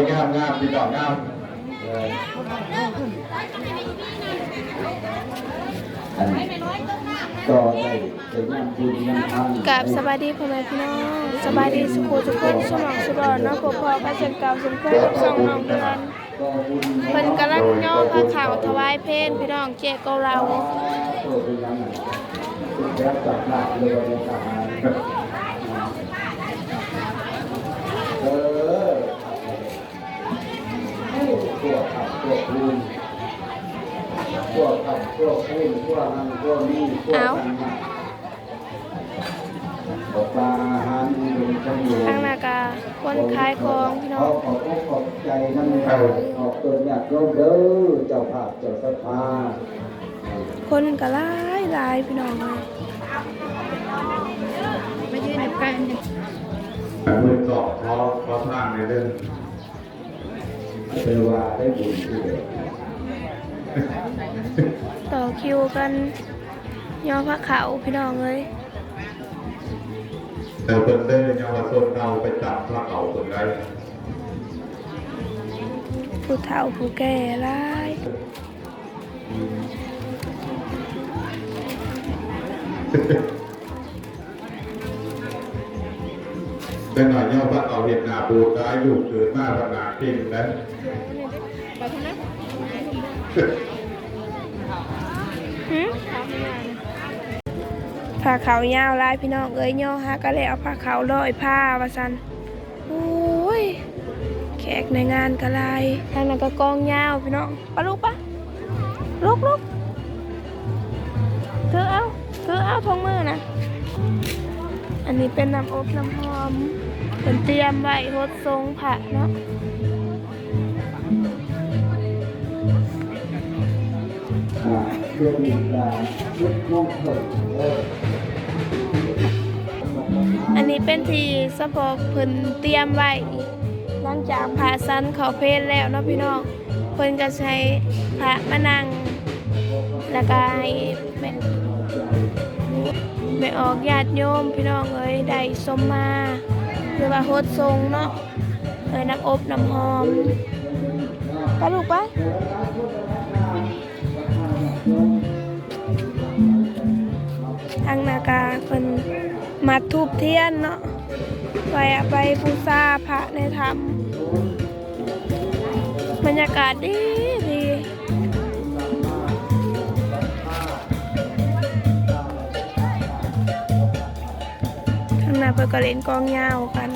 ยงามงามพี่น้องงามก็ได้จะงามบุญงามทานกับสบายดีพ่อแม่พี่น้องสบายดีสุขทุกคนสมองสุบอนเนาะพอพอกันเช่นเก่าเช่นเคยกับสองน้องเดือนเพิ่นกำลังย่อผ้าขาวถวายเพลพี่น้องเจ๊เกาเราโอ้เป็นยังไงแล้วจับหนักเลยวันนี้จับมาเออตัวขับตัวคูณตัวขับตัวคูณตัวหันตัวนี้ตัวหันมาออกมาอาหารเป็นขนมทางนากาคนขายของพี่น้องขอบอกขอบใจนั่นเออขอบตัวเนี่ยโยมเด้อเจ้าภาพเจ้าสภาคนก็หลายหลายพี่น้องเลยมายืนอยู่กันมือสอบเพราะเพราะทางในเรื่อง เป็นว่าได้บุญที่เดียวต่อคิวกันย่อผ้าขาวพี่น้องเลยเออเป็นเต้เยาวชนเราไปจับพระเขาคนได้ผู้เฒ่าผู้แก่หลายเป็นหน่อยย่อพระเขาเห็นนาปูได้อยู่เกิดมาขนาดจริงนะผ้าขาวยาวลายพี่น้องเอ้ยย่อฮะก็เลยเอาผ้าขาวร้อยผ้าว่าซั่นโอ้ยแขกในงานกะลายทางนั้นก็กองยาวพี่น้องปะลูกปะลูกลูกถือเอาถือเอาทงมือนะอันนี้เป็นน้ำอบน้ำหอม เป็นเตรียมไว้รดทรงผักเนาะเพื่อมีการยกน้องเถิดอันนี้เป็นที่สะพกเพิ่นเตรียมไว้หลังจากผ่าสันเขาเพลแล้วเนาะพี่น้องเพิ่นก็ใช้พระมานั่งแล้วก็ให้แม่ไม่ออกญาติโยมพี่น้องเอ้ยได้สมมา หรือว่าโฮดทรงเนาะเอ้ยน้ำอบน้ำหอมไปลูกไปทางนากาเพิ่นมาทูบเทียนเนาะไปอะไปบูชาพระในธรรมบรรยากาศดีดี น้าเพื่อก็เล่นกองยาวกัน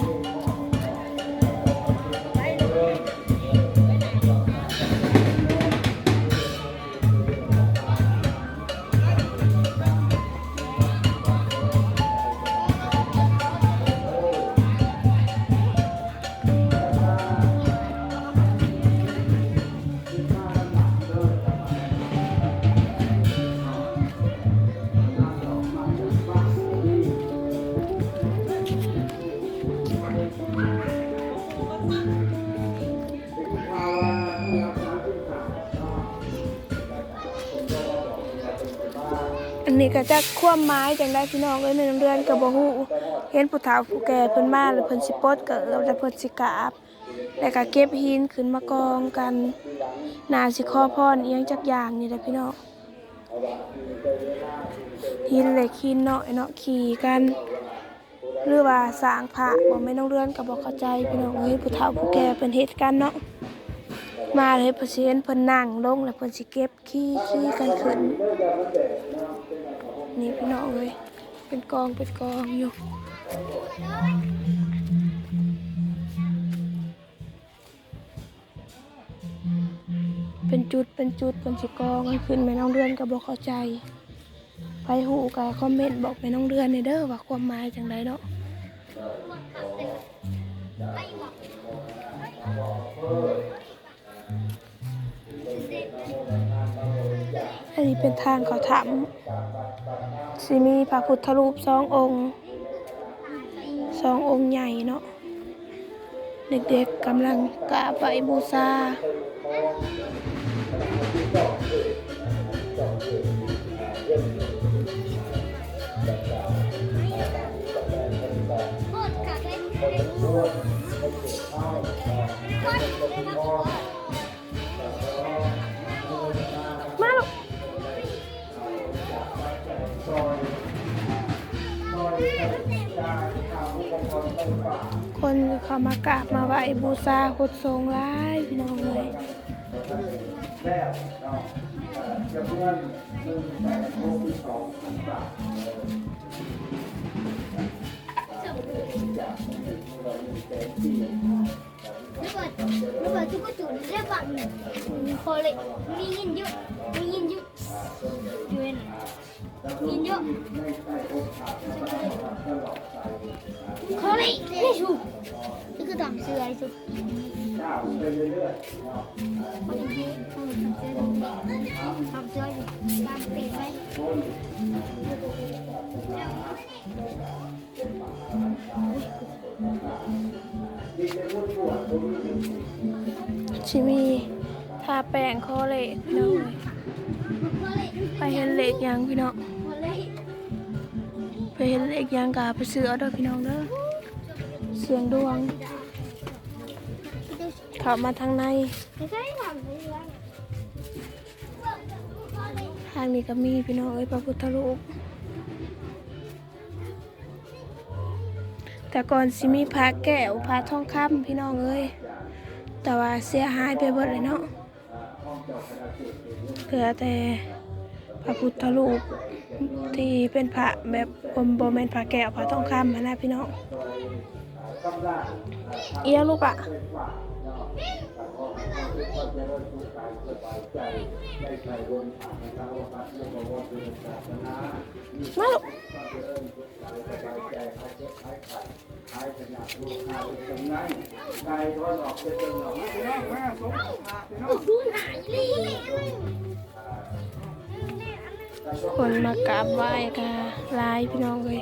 นี้ก็จะคว่ำไม้จังได้พี่น้องเอ้ยแม่น้องเดือนกับบ่ฮู้เห็นผู้เฒ่าผู้แก่เพิ่นมาแล้วเพิ่นสิปลดเกิดแล้วเพิ่นสิกราบแล้วก็เก็บหินขึ้นมากองกันนาสิขอพรอีหยังจักอย่างนี่แหละพี่น้องหินเหล็กหินเนาะเนาะขี่กันหรือว่าสร้างพระบ่แม่น้องเดือนก็บ่เข้าใจพี่น้องเอ้ยผู้เฒ่าผู้แก่เพิ่นเฮ็ดกันเนาะมาเลยเพิ่นสิเห็นเพิ่นนั่งลงแล้วเพิ่นสิเก็บขี้ขี้กันขึ้น นี่พี่น้องเลยเป็นกองเป็นกองอยู่เป็นจุดเป็นจุดเป็นสิกองขึ้นแม่น้องเดือนก็บอกเข้าใจไปหูกับคอมเมนต์บอกแม่น้องเดือนในเด้อว่าความหมายจังไดเนาะ อันนี้เป็นทางเขาถามสิมีพระพุทธรูปสององค์สององค์ใหญ่เนาะเด็กๆกำลังกราบไหว้บูชาโคตรขาดเลยามากราบมาไหว้บูชาโคตรทรงร้ายพี่น้องเลยแล้วเนาะเอ่อจำนวนหนึ่งแสนหกสิบสองพันบาทจากเราหนึ่งแสนสี่ระเบิดระเบิดทุกจุนได้ฝั่งพอเลยมียินเยอะมียินเยอะอยู่ในยินเยอะพอเลยนี่ชูนี่คือทำเสุดวไปเรื่อยๆเนาะทำเสื้อทำเสื้ออยู่ตามปีไวดรุ่นหนึ่งชิมีทาแป้งคอเล็กพี่น้องเลยไปเห็นเล็กยังพี่น้องไปเห็นเล็กยังกาไปซื้อเอาเด้อพี่น้องเด้อเสียงดวง เข้ามาทางใน ทางนี้ก็มีพี่น้องเอ้ยพระพุทธรูปแต่ก่อนสิมีพระแก้วพระทองคำพี่น้องเอ้ยแต่ว่าเสียหายไปหมดเลยเนาะเหลือแต่พระพุทธรูปที่เป็นพระแบบบมโบแมนพระแก้วพระทองคำนะพี่น้องเอียลูกอะ มาลูกคนมากราบไหว้กะหลายพี่น้องเลย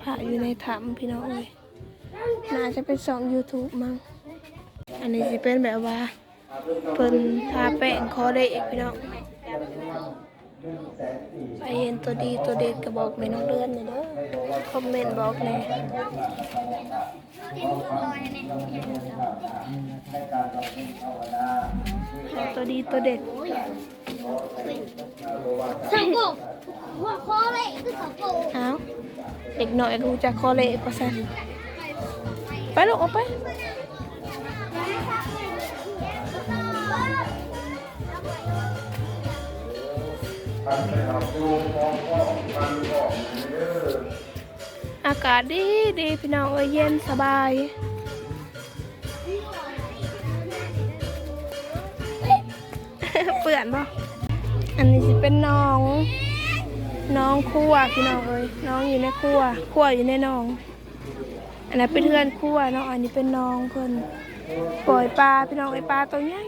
พระอยู่ในถ้ำพี่น้องเลยน่าจะเป็นสอง YouTube มั้ง อันนี้จะเป็นแบบว่าเพิ่นทาแป้งคอได้อีกพี่น้อง ไปเห็นตัวดีตัวเด็ดก็บอกแม่น้องเดือนเนี่ยเด้อคอมเมนต์บอกแหน่ให้การต่อเป็นภาวนาตัวดีตัวเด็ดสังโกหัวคอเลยคือสังโกเอ้าเด็กหน่อยรู้จักคอเละประสันไปลูกออกไป พันไปเอาดูมองก็พันก็เด้ออากาศดีดีพี่น้องเอ้ยเย็นสบายเปื่อนป่ะอันนี้สิเป็นน้อง น้องครัวพี่น้องเอ้ยน้องอยู่ในครัวครัวอยู่ในน้อง อันนั้นเป็นเพื่อนครัวเนาะอันนี้เป็นน้องเพิ่นปล่อยปลาพี่น้องไอ้ปลาตัวใหญ่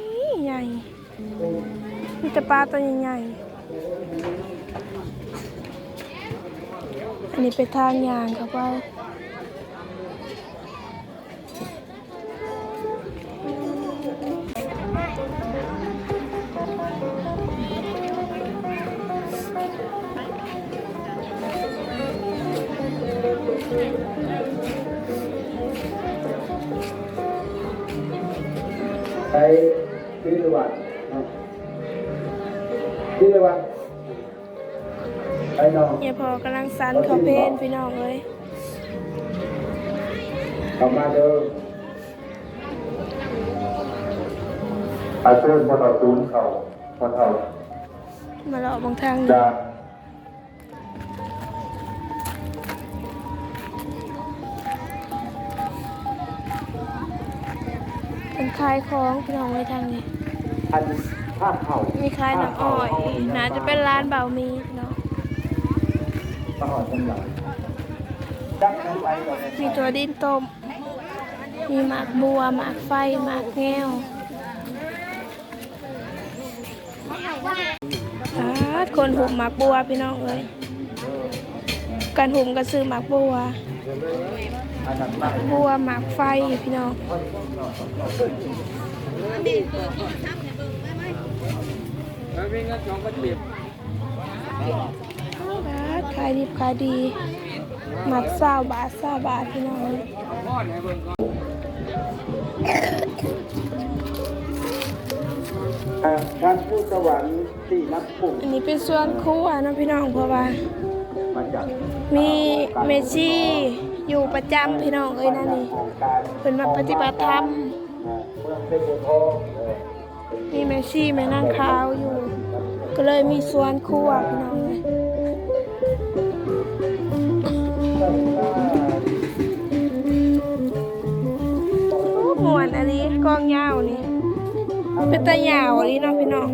ใหญ่มีแต่ปลาตัวใหญ่ๆ อันนี้เป็นทางยางครับว่าใช้ กำลังสันเขาเพนพี่น้องเลยกลับมาเด้ออาเชิญพอต่อตูนเขาพอเท่ามาเลาะบางทางนี่จะเป็นคลายของพี่น้องไว้ทางนี้อันผ้าเข่ามีคลายน้ำอ้อยน่าจะเป็นร้านเบามีพี่น้อง ตลอดจังหวะจักลงไปก่อนมีตัวดินต้มมีหมากบัวหมากไฟหมากแง้วอาคนหุบหมากบัวพี่น้องเลยการหุมก็ซื้อหมากบัวบัวหมากไฟพี่น้อง ขายดีขายดีหมัดเศร้าบาทเศร้าบาทพี่น้องท่านผู้สวรรค์ที่นับปุ่มอันนี้เป็นส่วนครัวเนาะพี่น้องเพราะว่ามาจากมีเมชี่อยู่ประจำพี่น้องเอ้ยนั่นนี่การเป็นมาปฏิบัติธรรมเมืองเพชรบุรีเออมีเมชี่แม่นั่งขาวอยู่ ก็เลยมีส่วนครัวพี่น้อง อันนี้กองยาวนี่ เป็นตายาวอันนี้เนาะพี่น้อง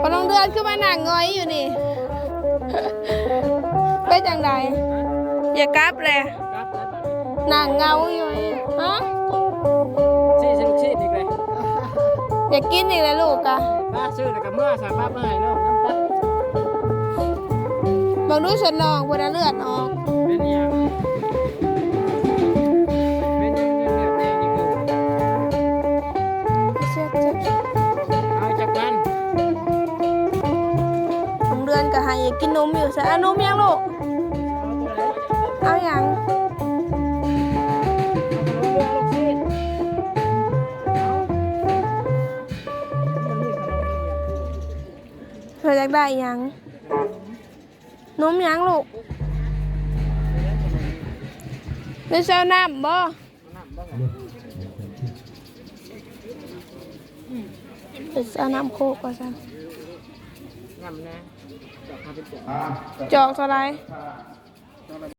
พอลงเดือนขึ้นมาหนังงอยอยู่นี่ ไปจังใดอย่ากลับเลยหนังเงาอยู่นี่ ฮะชีสชีสอีกเลยอยากกินอีกเลยลูกอะป้าซื้อแล้วก็เมื่อสามป้าเมื่อให้น้องน้ำตาบางดูสนนองบนเลือดออก เป็นยัง เป็นยังเงียบๆแดงนี่คือเช็ดเช็ดเอาจากกันสองเดือนก็หายอยากกินนมอยู่ใส่เอานมยังลูก ออยากได้หยังนมหยังลูกได้เซลน้ำบ่ไปเซลน้ำโคกก่อนสันยำนะจอกมาเป็นจอกอ่าจอกเท่าไหร